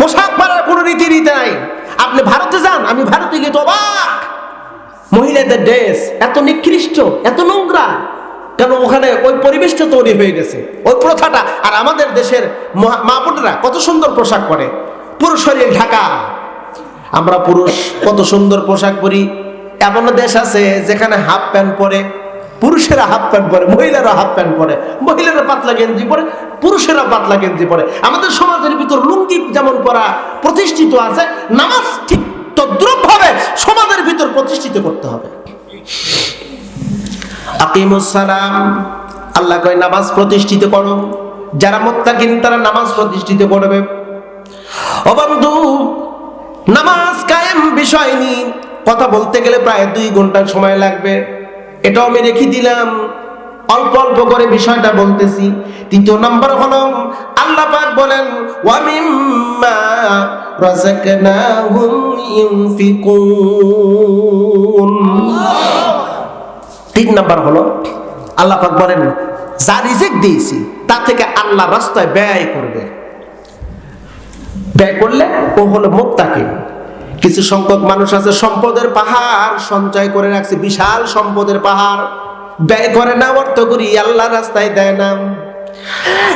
পোশাক পরার কোনো রীতি রীতি নাই। আপনি ভারতে যান, আমি ভারতে গিয়ে তো অবাক। মহিলাদের ড্রেস এত নিকৃষ্ট, এত নোংরা, কেন ওখানে ওই পরিবেশটা তৈরি হয়ে গেছে? ওই প্রথাটা, আর আমাদের দেশের মা বোনেরা কত সুন্দর পোশাক পরে। পুরো শরীর ঢাকা। আমরা পুরুষ কত সুন্দর পোশাক পরি। এমন দেশ আছে যেখানে হাফ প্যান্ট পরে পুরুষেরা হাফ প্যান্ট পরে, মহিলারা হাফ প্যান্ট পরে, মহিলারা পাতলা গেঞ্জি পরে, পুরুষেরা পাতলা গেঞ্জি পরে। আমাদের সমাজের ভিতর লুঙ্গি যেমন পরা প্রতিষ্ঠিত আছে, নামাজ ঠিক তদ্রুপ ভাবে সমাজের ভিতর প্রতিষ্ঠিত করতে হবে। আকিমুসালাম আল্লাহ কয়, নামাজ প্রতিষ্ঠিত করো। যারা মোত্তাকিন, তারা নামাজ প্রতিষ্ঠিত করবে। ও বন্ধু নামাজ কায়েম বিষয় নি কথা বলতে গেলে প্রায় দুই ঘণ্টার সময় লাগবে। এটাও আমি রেখে দিলাম। অল্প অল্প করে বিষয়টা বলতেছি। তৃতীয় নম্বর হলো, আল্লাহ পাক বলেন ওয়ামিম্মা রাযাকনাহুম ইউনফিকুন তিন নাম্বার হলো, আল্লাহ পাক বলেন, যা রিজেক দিয়েছি, তা থেকে আল্লাহ রাস্তায় ব্যয় করবে। ব্যয় করলে ও হলো মুক্তাকে কিছু সংখ্যক মানুষ আছে, সম্পদের পাহাড় সঞ্চয় করে রাখছে, বিশাল সম্পদের পাহাড়। ব্যয় করে না, অর্থ করি, আল্লাহ রাস্তায় দেয় না।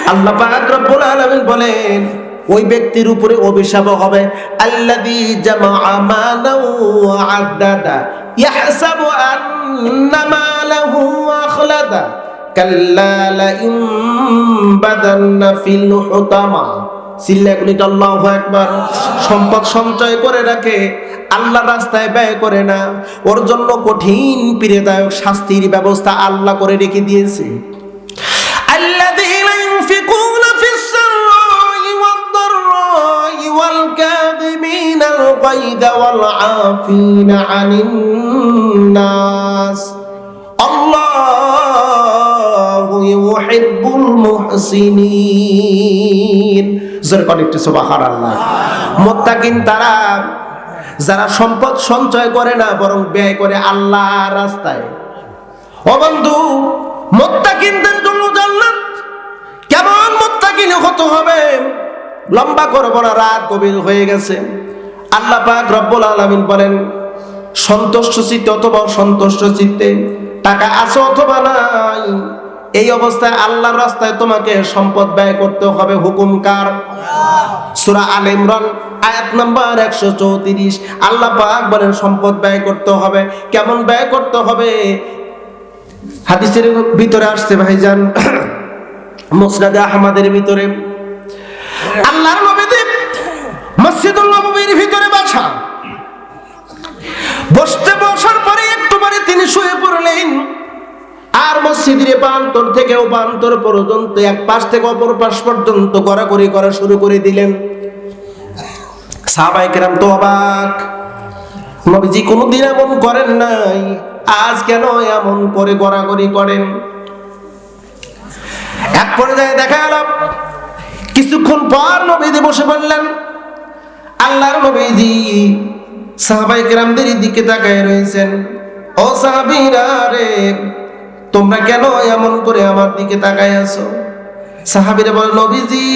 আল্লাহ পাক বলেন, ওই ব্যক্তির উপরে অভিশাপ হবে। আখলাদা। কাল্লা সিল্লা কুনি আল্লাহু আকবার সম্পদ সঞ্চয় করে রাখে আল্লাহ রাস্তায় ব্যয় করে না ওর জন্য কঠিন পীড়াদায়ক শাস্তির ব্যবস্থা আল্লাহ করে রেখে দিয়েছে الذين ينفقون في السراء والضراء والكاظمين الغيظ والعافين عن الناس الله يحب المحسنين জোরে করে একটু সুবহানাল্লাহ। মুত্তাকিন তারা, যারা সম্পদ সঞ্চয় করে না, বরং ব্যয় করে আল্লাহ রাস্তায়। ও বন্ধু, মোত্তাকিনদের জন্য জান্নাত। কেমন মোত্তাকিন হতে হবে? লম্বা করব না, রাত গভীর হয়ে গেছে। আল্লাহ পাক রব্বুল আলামিন বলেন, সন্তুষ্ট চিত্তে অথবা সন্তুষ্ট চিত্তে টাকা আছে অথবা নাই। এই অবস্থায় আল্লাহর রাস্তায় তোমাকে সম্পদ ব্যয় করতে হবে। হুকুম কার? সূরা আল ইমরান, আয়াত নাম্বার একশো চৌত্রিশ। আল্লাহ পাক বলেন, সম্পদ ব্যয় করতে হবে। কেমন ব্যয় করতে হবে? হাদিসের ভিতরে আসছে ভাইজান, মুসনাদে আহমদের ভিতরে। আল্লাহর নবীদের মসজিদুল নববীর ভিতরে বাসা। বসতে বসার পরে একটু পরে তিনি শুয়ে পড়লেন। আর মসজিদের প্রান্তর থেকে প্রান্তর পর্যন্ত, এক পাশ থেকে অপর পাশ পর্যন্ত গড়াগড়ি করা শুরু করে দিলেন। সাহাবাই কেরাম তো অবাক। নবীজি কোনোদিন এমন করেন নাই, আজ কেন এমন করে গড়াগড়ি করেন? এক পর্যায়ে দেখা গেল, কিছুক্ষণ পর নবীজি বসে পড়লেন। আল্লাহর নবীজি সাহাবাই কেরামদের দিকে তাকায় রয়েছেন। ও সাহাবিরা রে তোমরা কেন এমন করে আমার দিকে তাকায় আছো? সাহাবিরা বলে, নবীজি,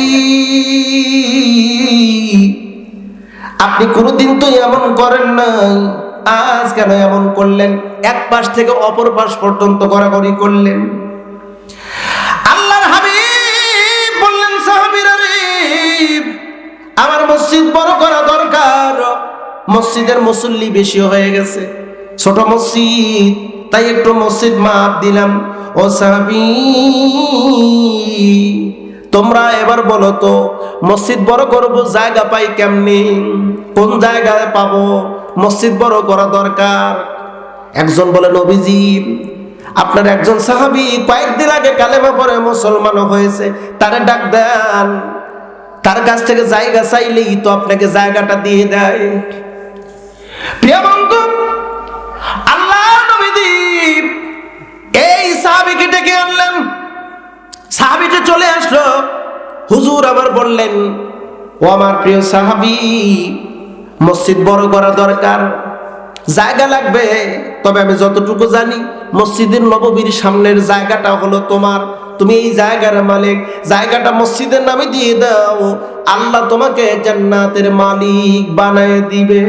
আপনি কোনোদিন তো এমন করেন নাই। আজ কেন এমন করলেন? এক পাশ থেকে অপর পাশ পর্যন্ত গড়াগড়ি করলেন। আল্লাহর হাবিব বললেন, সাহাবীরা রে, আমার মসজিদ বড় করা দরকার। মসজিদের মুসল্লি বেশি হয়ে গেছে। ছোট মসজিদ তাই একটু মসজিদ মাপ দিলাম। ও সাহাবী, তোমরা এবার বলো তো, মসজিদ বড় করব, জায়গা পাই কেমনি? কোন জায়গায় পাবো? মসজিদ বড় করা দরকার। একজন বলে, নবীজি, আপনার একজন সাহাবি কয়েকদিন আগে কালেমা পরে মুসলমান হয়েছে, তারে ডাক দেন। তার কাছ থেকে জায়গা চাইলেই তো আপনাকে জায়গাটা দিয়ে দেয়। ডেকে আনলেন সাহাবিটা চলে আসলো। হুজুর আবার বললেন, ও আমার প্রিয় সাহাবি, মসজিদ বড় করা দরকার, জায়গা লাগবে। তবে আমি যতটুকু জানি, মসজিদের নববীর সামনের জায়গাটা হলো তোমার। তুমি এই জায়গার মালিক। জায়গাটা মসজিদের নামে দিয়ে দাও। আল্লাহ তোমাকে জান্নাতের মালিক বানায় দিবে।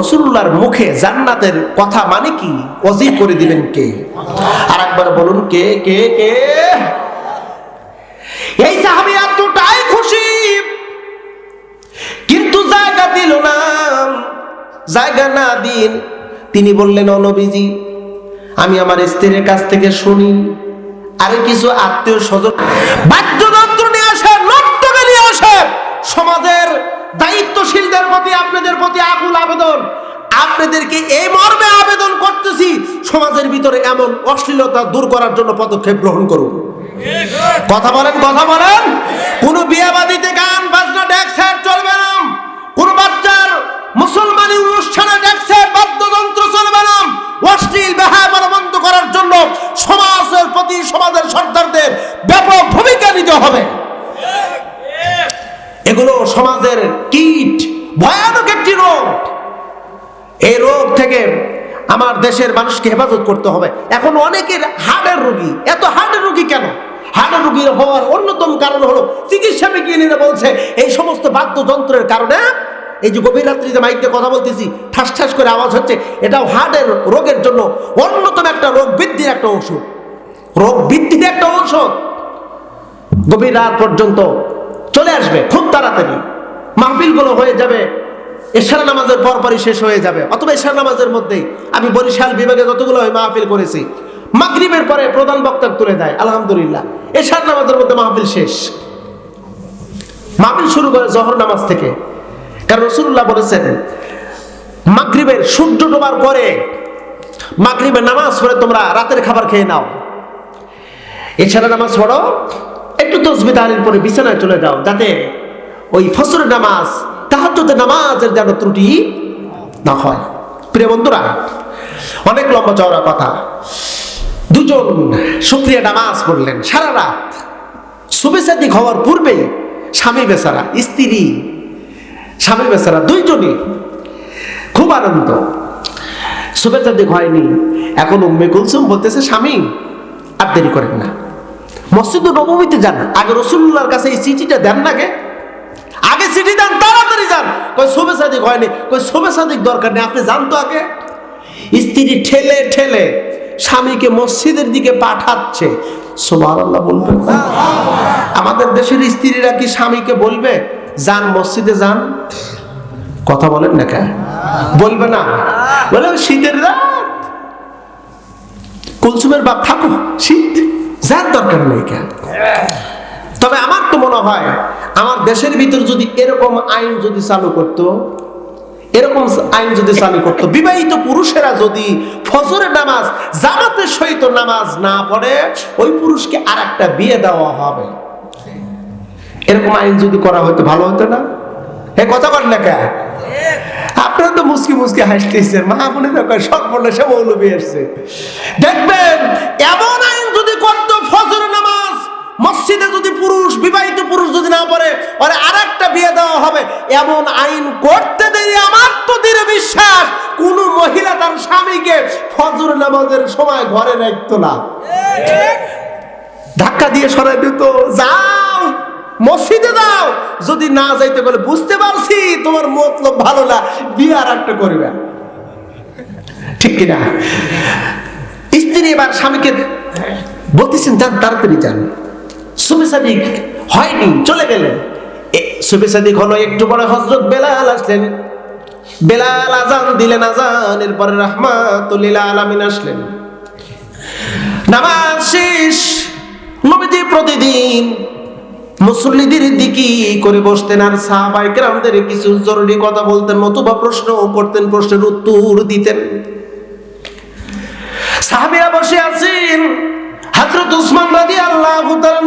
রসুল্লাহর মুখে জান্নাতের কথা মানে কি? অজি করে দিবেন কে? আর একবার বলুন, কে কে কে? এই সাহাবি এতটাই খুশি। কিন্তু জায়গা দিল না। জায়গা না দিন তিনি বললেন, "ও নবীজি, আমি আমার স্ত্রীর কাছ থেকে শুনি। আরে কিছু আত্মীয় স্বজন বাদ্যযন্ত্র নিয়ে আসে, নর্তকে নিয়ে আসে। সমাজের দায়িত্বশীলদের প্রতি আপনাদের আপনাদেরকে এই মর্মে আবেদন করতেছি, সমাজের ভিতরে এমন অশ্লীলতা দূর করার জন্য পদক্ষেপ গ্রহণ করুন। কথা বলেন কথা বলেন। কোন বিয়েবাদিতে গান, বাজনা ডেক্সেট চলবে না। কোন বাচ্চার মুসলমানি অনুষ্ঠানে ডেক্সেট বাদ্যযন্ত্র চলবে না। অশ্লীল ব্যবহার বন্ধ করার জন্য সমাজের প্রতি, সমাজের সর্দারদের ব্যাপক ভূমিকা নিতে হবে। এগুলো সমাজের কীট, ভয়ানক একটি রোগ। এই রোগ থেকে আমার দেশের মানুষকে হেফাজত করতে হবে। এখন অনেকের হার্টের রোগী। এত হার্টের রোগী কেন? হার্টের রোগী হওয়ার অন্যতম কারণ হলো চিকিৎসা বিজ্ঞানীরা বলছে, এই সমস্ত বাদ্যযন্ত্রের কারণে এই যে গভীর রাত্রিতে মাইকে কথা বলতেছি, ঠাস ঠাস করে আওয়াজ হচ্ছে, এটাও হার্টের রোগের জন্য অন্যতম একটা রোগ বৃদ্ধির একটা ওষুধ রোগ বৃদ্ধির একটা ঔষধ। গভীর রাত পর্যন্ত চলে আসবে, খুব তাড়াতাড়ি। মাহফিলগুলো হয়ে যাবে। এশার নামাজের পরপরই শেষ হয়ে যাবে। অথবা এশার নামাজের মধ্যেই আমি বরিশাল বিভাগে যতগুলো মাহফিল করেছি, মাগরিবের পরে প্রধান বক্তা তুলে দেয়, আলহামদুলিল্লাহ। এশার নামাজের মধ্যে মাহফিল শেষ। মাহফিল শুরু করে জহর নামাজ থেকে। কারণ রসুল্লাহ বলেছেন, মাগরিবের সূর্য ডোবার পরে মাগরিবের নামাজ পড়ে তোমরা রাতের খাবার খেয়ে নাও। এছাড়া নামাজ পড়ো, একটু তসবি তাহলিল পরে বিছানায় চলে যাও, যাতে ওই ফসরের নামাজ তাহাজ্জুদের নামাজের যেন ত্রুটি না হয়। প্রিয় বন্ধুরা, অনেক লম্বা চওড়া কথা। দুজন শুক্রিয়া নামাজ পড়লেন। সারা রাত শুভেচ্ছাদিক হওয়ার পূর্বে স্বামী বেচারা, স্ত্রী, স্বামী বেচারা দুইজনই খুব আনন্দ। শুভেচ্ছা দিক হয়নি। এখন উম্মে কুলসুম বলতেছে, স্বামী, আর দেরি করেন না। মসজিদ নবমীতে যান। আগে রসুল্লাহর কাছে এই চিঠিটা দেন না আগে চিঠি দেন তাড়াতাড়ি যান। কই শুভেচ্ছা দিক হয়নি। কই শুভেচ্ছা দিক দরকার নেই। আপনি যান তো আগে। স্ত্রী ঠেলে ঠেলে স্বামীকে মসজিদের দিকে পাঠাচ্ছে। সুবহানাল্লাহ বলবেন। আমাদের দেশের স্ত্রীরা কি স্বামীকে বলবে, যান, মসজিদে যান কথা বলেন না কেন? বলবে না। বলে শীতের রাত। কুলসুমের বাপ থাকো শীত। যার দরকার নেই কেন? তবে আমার তো মনে হয় আমার দেশের ভিতর যদি এরকম আইন যদি চালু করতো, এরকম আইন যদি চালু করতো, বিবাহিত পুরুষেরা যদি ফজরের নামাজ, জামাতের সহিত নামাজ না পড়ে, ওই পুরুষকে আর একটা বিয়ে দেওয়া হবে। এরকম আইন যদি করা হতো ভালো হতো না? এ কথা বল না কে? আপনারা তো মুসকি মুসকি হাসতেছেন। মাহফুনের কয় সব এসছে। দেখবেন, এমন পুরুষ, বিবাহিত পুরুষ যদি না পড়ে আর আরেকটা বিয়ে দেওয়া হবে। এমন আইন করতে দেরি আমার তো দৃঢ় বিশ্বাস। কোন মহিলা তার স্বামীকে ফজর নামাজের সময় ঘরে রাখতো না। ধাক্কা দিয়ে সরাই দিত, যাও, মসজিদে দাও। যদি না যাইতে বলে, বুঝতে পারছি, তোমার মতলব ভালো না, বিয়ে আর একটা করবে ঠিক কিনা? স্ত্রী এবার স্বামীকে বলতেছেন যান তাড়াতাড়ি যান। সুবিসাদিক হয়নি, চলে গেলেন। সুবিসাদিক হলো একটু পরে হজরত বেলাল আসলেন। বেলাল আজান দিলেন আজান এরপরে রাহমাতুল্লিল আলামিন আসলেন। নামাজ শেষ, নবীজি প্রতিদিন মুসল্লিদের দিকে করে বসতেন আর সাহাবাই গ্রামদের কিছু জরুরি কথা বলতেন, নতুবা প্রশ্ন করতেন, প্রশ্নের উত্তর দিতেন। সাহাবিরা বসে আছেন হযরত উসমান রাদিয়াল্লাহু তাআলা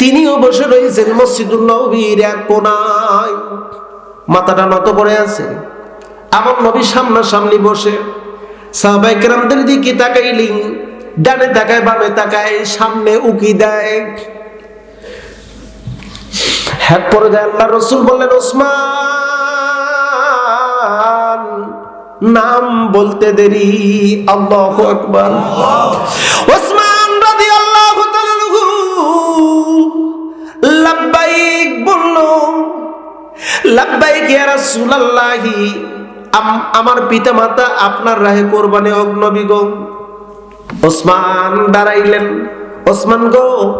তিনিও বসে রয়েছেন মসজিদুল নবীর এক কোনায়। মাথাটা নত পড়ে আছে। আমার নবীর সামনাসামনি বসে। সাহাবাই কেরামদের দিকে তাকাইলেন ডানে তাকায়, বামে তাকায়, সামনে উকি দেয়। হ্যাঁ পরে যায় আল্লাহ রসুল বললেন, ওসমান নাম বলতে দেরি। আল্লাহু আকবার। ওসমান তাআলা আনহু, লাব্বাইক বলল, লাব্বাইক ইয়া রাসূলুল্লাহি, আম- আমার পিতামাতা আপনার রাহে কোরবানি হোক গো। ওসমান দাঁড়াইলেন। ওসমান গো,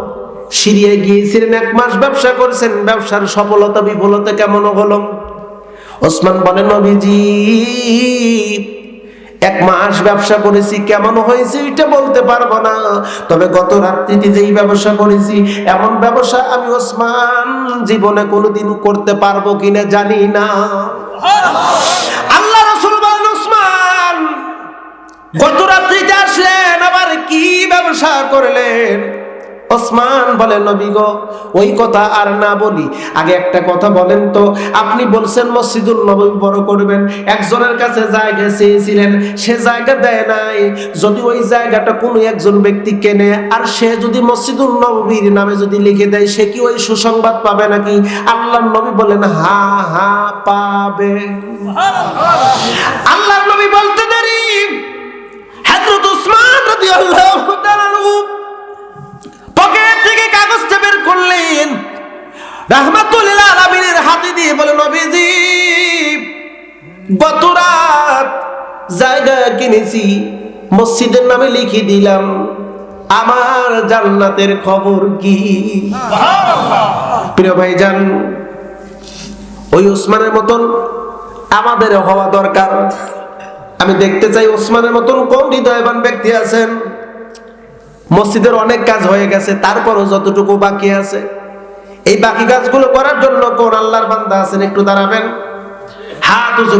সিরিয়ায় গিয়েছিলেন, এক মাস ব্যবসা করেছেন। ব্যবসার সফলতা, বিফলতা কেমন হলো? ওসমান বলেন, নবীজি, এক মাস ব্যবসা করেছি, কেমন হয়েছে এটা বলতে পারব না। তবে গত রাত্রিতে যেই ব্যবসা করেছি, এমন ব্যবসা আমি ওসমান জীবনে কোনোদিন করতে পারব কিনা জানি না। আল্লাহ রসুল বলেন, ওসমান, গত রাত্রিতে আসলেন, আবার কি ব্যবসা করলেন? ওসমান বলে, নবী গো, ওই কথা আর না বলি। আগে একটা কথা বলেন তো, আপনি বলছেন মসজিদুল নবী বড় করবেন, একজনের কাছে জায়গা চেয়েছিলেন, সে জায়গা দেয় নাই। যদি ওই জায়গাটা কোনো একজন ব্যক্তি কেনে, আর সে যদি মসজিদুল নবীর নামে যদি লিখে দেয়, সে কি ওই সুসংবাদ পাবে নাকি? আল্লাহ নবী বলেন, হা হা, পাবে। আল্লাহ নবী বলতে দেরি হযরত উসমান রাদিয়াল্লাহু রাহমাতুল্লিল আলামিনের হাতে দিয়ে বলে, নবীজি, গত রাত জায়গা কিনেছি, মসজিদের নামে লিখে দিলাম, আমার জান্নাতের খবর কি? প্রিয় ভাই ভাইজান, ওই ওসমানের মতন আমাদের হওয়া দরকার। আমি দেখতে চাই ওসমানের মতন কোন হৃদয়বান ব্যক্তি আছেন। মসজিদের অনেক কাজ হয়ে গেছে, তারপরও যতটুকু বাকি আছে। এই বাকি কাজগুলো করার জন্য কোন আল্লাহর বান্দা আছেন? একটু দাঁড়াবেন। হাত উঁচু